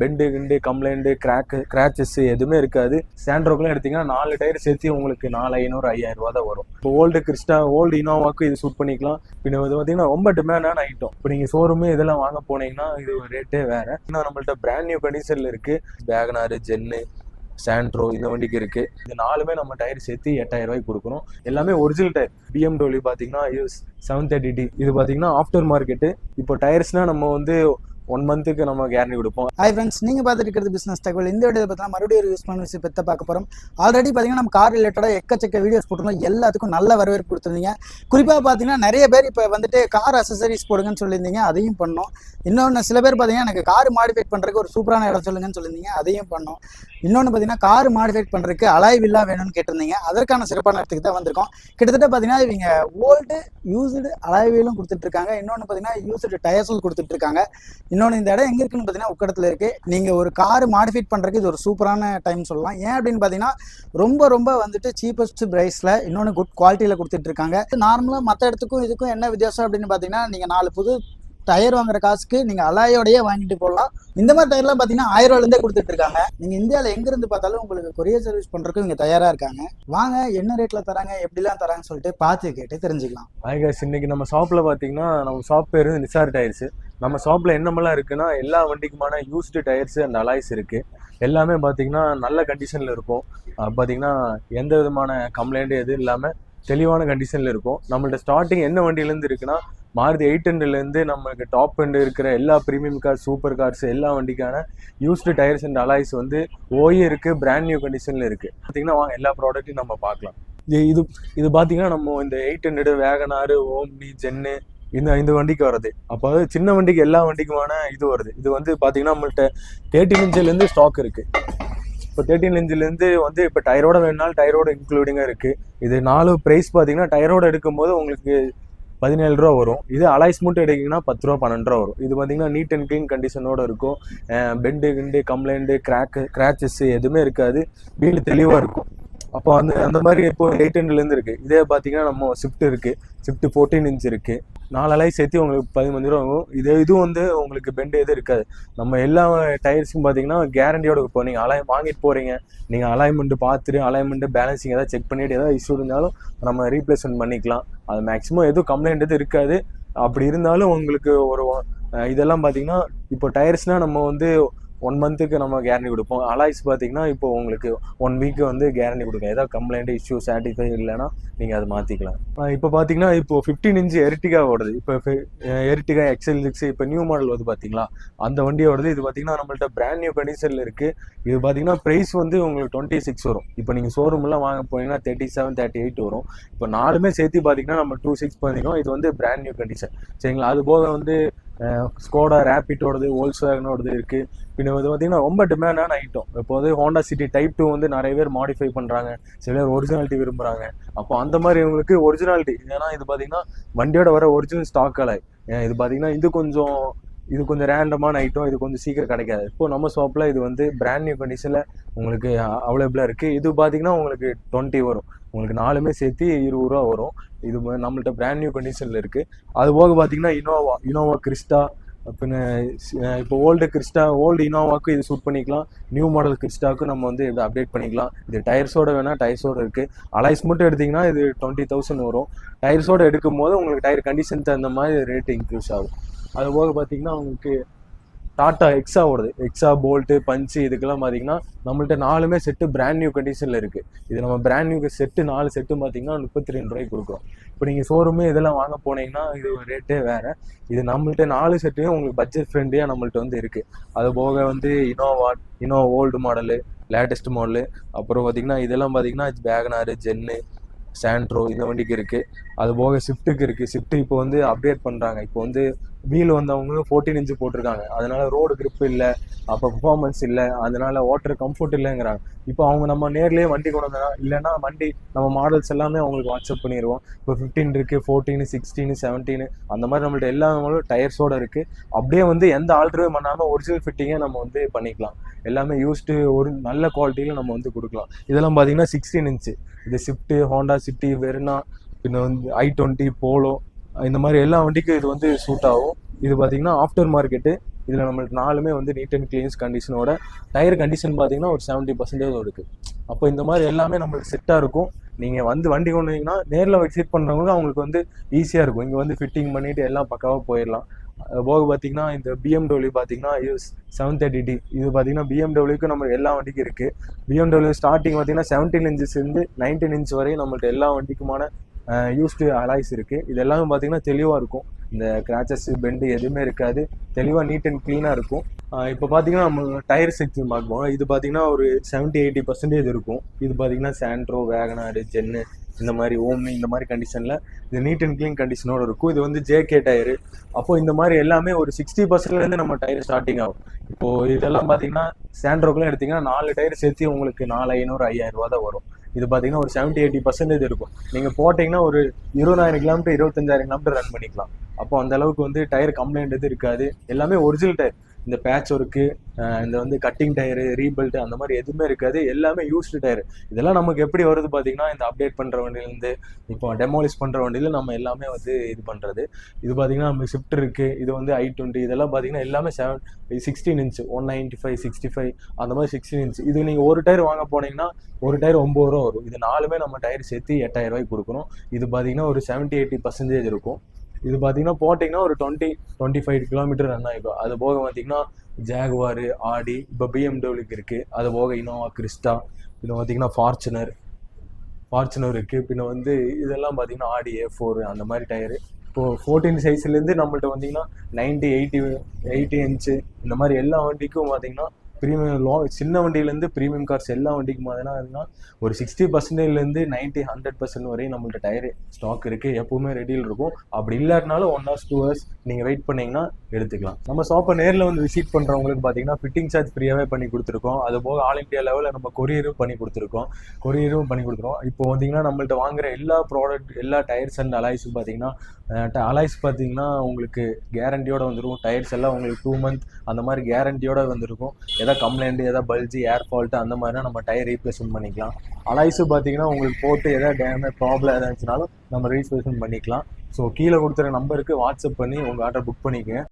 Bend கிண்டு complaint crack crutches எதுவுமே இருக்காது. சாண்ட்ரோக்கெலாம் எடுத்தீங்கன்னா நாலு டயர் சேர்த்து உங்களுக்கு நாலு ஐநூறு ஐயாயிரம் ரூபா தான் வரும். இப்போ ஓல்டு கிறிஸ்டா ஓல்டு இனோவாக்கு இது சூட் பண்ணிக்கலாம். பின்ன இது பார்த்தீங்கன்னா ரொம்ப டிமாண்டான ஐட்டம் இப்போ நீங்கள் ஷோரூமே இதெல்லாம் வாங்க போனீங்கன்னா இது ரேட்டே வேற. இன்னும் நம்மள்ட்ட பிராண்ட் நியூ கண்டிஷனில் இருக்கு. வேகனாரு ஜென்னு சாண்ட்ரோ இந்த வண்டிக்கு இருக்கு. இது நாலுமே நம்ம டயர் சேர்த்து எட்டாயிரம் ரூபாய்க்கு கொடுக்குறோம் எல்லாமே ஒரிஜினல் டயர் பிஎம்டபிள்யூ பார்த்தீங்கன்னா செவன் தேர்ட்டி டி இது பார்த்தீங்கன்னா ஆஃப்டர் மார்க்கெட்டு இப்போ டயர்ஸ்னால் நம்ம வந்து ஒன் மந்த்துக்கு நம்ம கேரண்டி கொடுப்போம். ஹாய் ஃப்ரெண்ட்ஸ் நீங்கள் பார்த்துட்டு இருக்கிறது பிஸ்னஸ் தகவல் இந்த வீடியோ பார்த்தீங்கன்னா மறுபடியும் ஒரு யூஸ் பண்ண விஷயம் பற்றி பார்க்க போகிறோம் ஆல்ரெடி பார்த்தீங்கன்னா நம்ம கார் ரிலேட்டடாக எக்கச்சக்க வீடியோஸ் போட்டிருந்தோம். எல்லாத்துக்கும் நல்ல வரவேற்பு கொடுத்துருந்தீங்க. குறிப்பாக பார்த்தீங்கன்னா நிறைய பேர் இப்போ வந்துட்டு கார் அசசரிஸ் போடுங்கன்னு சொல்லியிருந்தீங்க. அதையும் பண்ணோம். இன்னொன்று சில பேர் பார்த்தீங்கன்னா எனக்கு கார் மாடிஃபைட் பண்ணுறதுக்கு ஒரு சூப்பரான இடம் சொல்லுங்கன்னு சொல்லியிருந்தீங்க. அதையும் பண்ணோம். இன்னொன்று பார்த்தீங்கன்னா கார் மாடிஃபைட் பண்ணுறதுக்கு அலாய் வில்லா வேணும்னு கேட்டிருந்தீங்க. அதற்கான சிறப்பான இடத்துக்கு தான் வந்திருக்கோம். கிட்டத்தட்ட பார்த்தீங்கன்னா இவங்க ஓல்டு யூஸ்டு அலாய்விலும் கொடுத்துட்ருக்காங்க இன்னொன்று பார்த்தீங்கன்னா யூஸ்டு டயர்ஸும் கொடுத்துட்ருக்காங்க இன்னொன்று இந்த இடம் எங்கே இருக்குன்னு பார்த்தீங்கன்னா உக்கடத்தில் இருக்குது நீங்கள் ஒரு கார் மாடிஃபைட் பண்ணுறதுக்கு இது ஒரு சூப்பரான டைம் சொல்லலாம். ஏன் அப்படின்னு பார்த்தீங்கன்னா ரொம்ப ரொம்ப வந்துட்டு சீப்பஸ்ட் ப்ரைஸில் இன்னொன்று குட் குவாலிட்டியில் கொடுத்துட்ருக்காங்க நார்மலாக மற்ற இடத்துக்கும் இதுக்கும் என்ன வித்தியாசம் அப்படின்னு பார்த்தீங்கன்னா நீங்கள் நாலு புது டயர் வாங்குற காசுக்கு நீங்கள் அலாயோடையே வாங்கிட்டு போகலாம். இந்த மாதிரி டயர்லாம் பார்த்தீங்கன்னா ஆயிரம் ரூபாயிலேருந்தே கொடுத்துட்டு இருக்காங்க. நீங்கள் இந்தியாவில் எங்கேருந்து பார்த்தாலும் உங்களுக்கு கொரியர் சர்வீஸ் பண்றதுக்கு இங்க தயாராக இருக்காங்க. வாங்க என்ன ரேட்டில் தராங்க எப்படிலாம் தராங்கன்னு சொல்லிட்டு பார்த்து கேட்டு தெரிஞ்சுக்கலாம். இன்னைக்கு நம்ம ஷாப்பில் பாத்தீங்கன்னா நம்ம ஷாப் பேர் நிசார் டயர்ஸ் நம்ம ஷாப்பில் என்னமெல்லாம் இருக்குன்னா எல்லா வண்டிக்குமான யூஸ்டு டயர்ஸ் அண்ட் அலாய்ஸ் இருக்குது எல்லாமே பார்த்தீங்கன்னா நல்ல கண்டிஷனில் இருக்கும். பார்த்தீங்கன்னா எந்த விதமான கம்ப்ளைண்ட்டு எதுவும் இல்லாமல் தெளிவான கண்டிஷனில் இருக்கும். நம்மள்ட்ட ஸ்டார்டிங் என்ன வண்டியிலேருந்து இருக்குன்னா மாருதி எயிட் ஹண்ட்ரட்லேருந்து நம்மளுக்கு டாப் எண்ட் இருக்கிற எல்லா ப்ரீமியம் கார் சூப்பர் கார்ஸ் எல்லா வண்டிக்கான யூஸ்டு டயர்ஸ் அண்ட் அலாய்ஸ் வந்து ஓயே இருக்குது பிராண்ட் நியூ கண்டிஷனில் இருக்குது பார்த்தீங்கன்னா வாங்க எல்லா ப்ராடக்ட்டையும் நம்ம பார்க்கலாம். இது இது இது பார்த்தீங்கன்னா நம்ம இந்த eight hundred WagonR Omni Zen இந்த இந்த வண்டிக்கு வருது அப்போ வந்து சின்ன வண்டிக்கு எல்லா வண்டிக்குமான இது வருது. இது வந்து பார்த்தீங்கன்னா நம்மள்ட்ட தேர்ட்டின் இன்ச்சிலேருந்து ஸ்டாக் இருக்குது இப்போ தேர்ட்டின் இன்ச்சிலேருந்து வந்து இப்போ டயரோட வேணுனாலும் டயரோட இன்க்ளூடிங்காக இருக்குது இது நாலு ப்ரைஸ் பார்த்தீங்கன்னா டயரோட எடுக்கும்போது உங்களுக்கு பதினேழு ரூபா வரும். இது அலாய்ஸ் மட்டும் எடுக்கிங்கன்னா பத்து ரூபா பன்னெண்டு ரூபா வரும். இது பார்த்தீங்கன்னா நீட் அண்ட் க்ளீன் கண்டிஷனோட இருக்கும். பெண்டு கிண்டு கம்ப்ளைண்ட்டு கிராக்கு கிராச்சஸ் எதுவுமே இருக்காது. வீடு தெளிவாக இருக்கும். அப்போ அந்த அந்த மாதிரி இப்போ எயிட் ஹண்ட்ரட்லேருந்து இருக்கு. இதே பார்த்தீங்கன்னா நம்ம ஸ்விஃப்ட் இருக்கு. ஸ்விஃப்ட் ஃபோர்டீன் இன்ச் இருக்கு. நாலு சேர்த்து உங்களுக்கு பதிமூணு ரூபா ஆகும். இது இதுவும் வந்து உங்களுக்கு பெண்டு எதுவும் இருக்காது. நம்ம எல்லா டயர்ஸும் பார்த்தீங்கன்னா கேரண்டியோட இப்போ நீங்கள் அலாய் வாங்கிட்டு போறீங்க. நீங்கள் அலைன்மெண்ட் பார்த்துட்டு அலைன்மெண்ட் பேலன்சிங் ஏதாவது செக் பண்ணிட்டு ஏதாவது இஷ்யூ இருந்தாலும் நம்ம ரீப்ளேஸ்மெண்ட் பண்ணிக்கலாம். அது மேக்ஸிமம் எதுவும் கம்ப்ளைண்ட் எதுவும் இருக்காது. அப்படி இருந்தாலும் உங்களுக்கு ஒரு இதெல்லாம் பார்த்தீங்கன்னா இப்போ டயர்ஸ்னால் நம்ம வந்து ஒன் மந்த்துக்கு நம்ம கேரண்டி கொடுப்போம். அலாய்ஸ் பார்த்தீங்கன்னா இப்போ உங்களுக்கு ஒன் வீக் வந்து கேரண்டி கொடுக்கும் ஏதாவது கம்ப்ளைண்ட் இஷ்யூ சாட்டிஸ்ஃபை இல்லைன்னா நீங்கள் அதை மாற்றிக்கலாம் இப்போ பார்த்தீங்கன்னா இப்போ ஃபிஃப்டீன் இன்ச் எரிட்டிகா ஓடுது. இப்போ எரிட்டிகா எக்ஸல் சிக்ஸ் இப்போ நியூ மாடல் வந்து பார்த்தீங்களா? அந்த வண்டியோடது இது பார்த்தீங்கன்னா நம்மள்ட்ட பிராண்ட் நியூ கண்டிஷனில் இருக்குது இது பார்த்தீங்கன்னா ப்ரைஸ் வந்து உங்களுக்கு டுவெண்ட்டி சிக்ஸ் வரும். இப்போ நீங்கள் ஷோரூம்லாம் வாங்க போனீங்கன்னா தேர்ட்டி செவன் தேர்ட்டி எயிட் வரும். இப்போ நாலுமே சேர்த்து பார்த்தீங்கன்னா நம்ம டூ சிக்ஸ் பண்ணிக்கிறோம். இது வந்து பிராண்ட் நியூ கண்டிஷன் சரிங்களா? அது போக வந்து ஸ்கோடா ரேபிட்டோடது ஹோல்சேகனோடது இருக்குது பின்ன இது பார்த்தீங்கன்னா ரொம்ப டிமாண்டான ஐட்டம் இப்போ வந்து ஹோண்டா சிட்டி டைப் டூ வந்து நிறைய பேர் மாடிஃபை பண்ணுறாங்க சில பேர் ஒரிஜினாலிட்டி விரும்புகிறாங்க அப்போ அந்த மாதிரி இவங்களுக்கு ஒரிஜினாலிட்டி ஏன்னா இது பார்த்தீங்கன்னா வண்டியோட வர ஒரிஜினல் ஸ்டாக் அலை இது பார்த்தீங்கன்னா இது கொஞ்சம் இது கொஞ்சம் ரேண்டமான ஐட்டம் இது கொஞ்சம் சீக்கிரம் கிடைக்காது. இப்போ நம்ம ஷாப்பில் இது வந்து பிராண்ட் நியூ கண்டிஷனில் உங்களுக்கு அவைலபிளாக இருக்குது இது பார்த்தீங்கன்னா உங்களுக்கு டுவெண்ட்டி வரும். உங்களுக்கு நாலுமே சேர்த்து இருபது ரூபா வரும். இது நம்மள்ட்ட பிராண்ட் நியூ கண்டிஷனில் இருக்குது அது போக பார்த்தீங்கன்னா இனோவா இனோவா கிறிஸ்டா பின்ன இப்போ ஓல்டு கிறிஸ்டா ஓல்டு இனோவாக்கும் இது சூட் பண்ணிக்கலாம். நியூ மாடல் கிறிஸ்டாவுக்கும் நம்ம வந்து இதை அப்டேட் பண்ணிக்கலாம். இது டயர்ஸோட வேணால் டயர்ஸோட இருக்குது அலைஸ் மட்டும் எடுத்தீங்கன்னா இது டுவெண்ட்டி தௌசண்ட் வரும். டயர்ஸோட எடுக்கும் போது உங்களுக்கு டயர் கண்டிஷன் தகுந்த மாதிரி ரேட் இன்க்ரீஸ் ஆகும். அது போக பார்த்தீங்கன்னா உங்களுக்கு டாட்டா எக்ஸா ஓடுது. எக்ஸா போல்ட்டு பஞ்சு இதுக்கெல்லாம் பார்த்தீங்கன்னா நம்மள்ட்ட நாலுமே செட்டு பிராண்ட் நியூ கண்டிஷனில் இருக்குது இது நம்ம பிராண்ட் நியூ செட்டு நாலு செட்டு பார்த்தீங்கன்னா முப்பத்தி ரெண்டு ரூபாய்க்கு கொடுக்குறோம். இப்போ நீங்கள் ஷோரூமே இதெல்லாம் வாங்க போனீங்கன்னா இது ரேட்டே வேறு. இது நம்மள்ட்ட நாலு செட்டையும் உங்களுக்கு பட்ஜெட் ஃப்ரெண்ட்லியாக நம்மள்ட்ட வந்து இருக்குது அது போக வந்து Innova Innova old model latest model அப்புறம் பார்த்தீங்கன்னா இதெல்லாம் பார்த்தீங்கன்னா வேகனாரு ஜென்னு சாண்ட்ரோ இந்த வண்டிக்கு இருக்குது அது போக ஷிஃப்ட்டுக்கு இருக்குது ஷிஃப்ட்டு இப்போ வந்து அப்டேட் பண்ணுறாங்க இப்போ வந்து வீல் வந்தவங்களும் ஃபோர்டீன் இன்ச்சு போட்டிருக்காங்க. அதனால ரோடு கிரிப் இல்லை அப்போ பர்ஃபார்மன்ஸ் இல்லை அதனால ஓட்டுற கம்ஃபர்ட் இல்லைங்கிறாங்க. இப்போ அவங்க நம்ம நேர்லேயே வண்டி கொண்டு வந்தா இல்லைன்னா வண்டி நம்ம மாடல்ஸ் எல்லாமே அவங்களுக்கு வாட்ஸ்அப் பண்ணிடுவோம் இப்போ ஃபிஃப்டீன் இருக்குது ஃபோர்டீன் சிக்ஸ்டீன் செவன்டீன் அந்த மாதிரி நம்மள்ட்ட எல்லா டயர்ஸோட இருக்குது அப்படியே வந்து எந்த ஆல்டரும் பண்ணாமல் ஒரிஜினல் ஃபிட்டிங்கே நம்ம வந்து பண்ணிக்கலாம். எல்லாமே யூஸ்டு ஒரு நல்ல குவாலிட்டியில் நம்ம வந்து கொடுக்கலாம். இதெல்லாம் பார்த்தீங்கன்னா சிக்ஸ்டீன் இன்ச்சு இது ஷிஃப்ட்டு ஹோண்டா சிட்டி வெர்னா பின்ன வந்து ஐ டுவெண்ட்டி போலோ இந்த மாதிரி எல்லா வண்டிக்கும் இது வந்து சூட் ஆகும். இது பார்த்தீங்கன்னா ஆஃப்டர் மார்க்கெட்டு இதில் நம்மளுக்கு நாலுமே வந்து நீட் அண்ட் கிளீன்ஸ் கண்டிஷனோட டயர் கண்டிஷன் பார்த்தீங்கன்னா ஒரு செவன்ட்டி பர்சன்டேஜ் இருக்குது அப்போ இந்த மாதிரி எல்லாமே நம்மளுக்கு செட்டாக இருக்கும். நீங்கள் வந்து வண்டி கொண்டு வந்தீங்கன்னா நேரில் விசிட் பண்ணுறவங்களுக்கு அவங்களுக்கு வந்து ஈஸியாக இருக்கும். இங்கே வந்து ஃபிட்டிங் பண்ணிவிட்டு எல்லாம் பக்காவாக போயிடலாம். அது போக பார்த்தீங்கன்னா இந்த பிஎம்டபிள்யூ பார்த்தீங்கன்னா இது செவன் தேர்ட்டி டி இது பார்த்தீங்கன்னா பிஎம்டபிள்யூக்கு நம்ம எல்லா வண்டிக்கும் இருக்குது பிஎம்டபிள்யூ ஸ்டார்டிங் பார்த்தீங்கன்னா செவன்டீன் இன்ச்சஸ்லேருந்து நைன்டீன் இன்ச் வரையும் நம்மள்ட்ட எல்லா வண்டிக்குமான யூஸ்டு அலாய்ஸ் இருக்குது இது எல்லாமே பார்த்தீங்கன்னா தெளிவாக இருக்கும். இந்த கிராச்சஸ் பெண்டு எதுவுமே இருக்காது. தெளிவாக நீட் அண்ட் க்ளீனாக இருக்கும். இப்போ பார்த்தீங்கன்னா நம்ம டயர் செக்ஷன் பார்க்குவோம் இது பார்த்தீங்கன்னா ஒரு செவன்ட்டி எயிட்டி பர்சன்டேஜ் இருக்கும். இது பார்த்தீங்கன்னா சாண்ட்ரோ வேகனாரு ஜென்னு இந்த மாதிரி ஓம்னி இந்த மாதிரி கண்டிஷனில் இது நீட் அண்ட் க்ளீன் கண்டிஷனோட இருக்கும். இது வந்து ஜேகே டயரு அப்போது இந்த மாதிரி எல்லாமே ஒரு சிக்ஸ்டி பர்சன்ட்லேருந்து நம்ம டயர் ஸ்டார்டிங் ஆகும். இப்போது இதெல்லாம் பார்த்தீங்கன்னா சாண்ட்ரோக்கெலாம் எடுத்திங்கன்னா நாலு டயர் சேர்த்து உங்களுக்கு நாலு ஐநூறு ஐயாயிரம் ரூபா தான் வரும். இது பார்த்தீங்கன்னா ஒரு செவன்ட்டி எயிட்டி பர்சன்டேஜ் இருக்கும். நீங்கள் போட்டிங்கன்னா ஒரு இருபதாயிரம் கிலோமீட்டர் இருபத்தஞ்சாயிரம் கிலோமீட்டர் ரன் பண்ணிக்கலாம். அப்போ அந்த அளவுக்கு வந்து டயர் கம்ப்ளைண்ட் எதுவும் இருக்காது. எல்லாமே ஒரிஜினல் டயர் இந்த பேட்ச் ஒர்க்கு இந்த வந்து கட்டிங் டயரு ரீபெல்ட் அந்த மாதிரி எதுவுமே இருக்காது. எல்லாமே யூஸ்டு டயர் இதெல்லாம் நமக்கு எப்படி வருது பார்த்தீங்கன்னா இந்த அப்டேட் பண்ணுற வண்டியிலேருந்து இப்போ டெமோலிஸ் பண்ணுற வண்டியில் நம்ம எல்லாமே வந்து இது பண்ணுறது இது பார்த்தீங்கன்னா நம்ம ஷிஃப்ட் இருக்குது இது வந்து ஐ டுவெண்ட்டி இதெல்லாம் பார்த்தீங்கன்னா எல்லாமே seven sixteen inch one ninety five sixty five அந்த மாதிரி சிக்ஸ்டீன் இன்ச்சு இது நீங்கள் ஒரு டயர் வாங்க போனீங்கன்னா ஒரு டயர் ஒம்பது ரூபா வரும். இது நாலுமே நம்ம டயர் சேர்த்து எட்டாயிரம் ரூபாய்க்கு கொடுக்குறோம் இது பார்த்தீங்கன்னா ஒரு செவன்ட்டி எயிட்டி பர்சன்டேஜ் இருக்கும். இது பார்த்தீங்கன்னா போட்டிங்கன்னா ஒரு twenty twenty five kilometre run ஆகிக்கும் அது போக பார்த்தீங்கன்னா ஜாகுவார் ஆடி இப்போ பிஎம்டபிள்யூக்கு இருக்குது அது போக இனோவா கிறிஸ்டா பின்ன பார்த்தீங்கன்னா ஃபார்ச்சுனர் ஃபார்ச்சுனர் இருக்குது பின்ன வந்து இதெல்லாம் பார்த்தீங்கன்னா ஆடி ஏ ஃபோர் அந்த மாதிரி டயரு இப்போது ஃபோர்டீன் சைஸ்லேருந்து நம்மள்ட்ட வந்தீங்கன்னா நைன்ட்டி எயிட்டி எயிட்டி இன்ச்சு இந்த மாதிரி எல்லா வண்டிக்கும் பார்த்தீங்கன்னா ப்ரீமியம் லோ சின்ன வண்டியிலேருந்து ப்ரீமியம் கார்ஸ் எல்லா வண்டிக்கும் பார்த்தீங்கன்னா ஒரு சிக்ஸ்டி பர்சன்டேஜ்லேருந்து நைன்ட்டி ஹண்ட்ரட் பர்சன்ட் வரையும் நம்மள்ட்ட டயர் ஸ்டாக் இருக்குது எப்பவுமே ரெடியில் இருக்கும். அப்படி இல்லாட்டினாலும் ஒன் ஹவர்ஸ் டூ ஹவர்ஸ் நீங்கள் வெயிட் பண்ணிங்கன்னா எடுத்துக்கலாம். நம்ம ஷாப்பை நேரில் வந்து விசிட் பண்ணுறவங்களுக்கு பார்த்தீங்கன்னா ஃபிட்டிங் சார்ஜ் ஃப்ரீயாகவே பண்ணி கொடுத்துருக்கோம். அது போக ஆல் இண்டியா லெவலில் நம்ம கொரியரும் பண்ணி கொடுத்துருக்கோம். கொரியரும் பண்ணி கொடுத்துருவோம் இப்போ வந்தீங்கன்னா நம்மள்ட்ட வாங்குற எல்லா ப்ராடக்ட் எல்லா டயர்ஸ் அண்ட் அலாய்ஸும் பார்த்தீங்கன்னா அலாய்ஸ் பார்த்தீங்கன்னா உங்களுக்கு கேரண்டியோட வந்துருக்கும். டயர்ஸ் எல்லாம் உங்களுக்கு டூ மந்த் அந்த மாதிரி கேரண்டியோட வந்திருக்கும். எதாவது கம்ப்ளைண்ட் எதாவது பல்ஜி ஏர் ஃபால்ட்டு அந்த மாதிரினா நம்ம டயர் ரீப்ளேஸ்மெண்ட் பண்ணிக்கலாம். அலாய்ஸு பார்த்தீங்கன்னா உங்களுக்கு போட்டு எதாவது டேமேஜ் ப்ராப்ளம் எதாவது இருந்துச்சுனாலும் நம்ம ரீப்ளேஸ்மெண்ட் பண்ணிக்கலாம். ஸோ கீழே கொடுத்துற நம்பருக்கு வாட்ஸ்அப் பண்ணி உங்கள் ஆர்டர் புக் பண்ணிக்கங்க.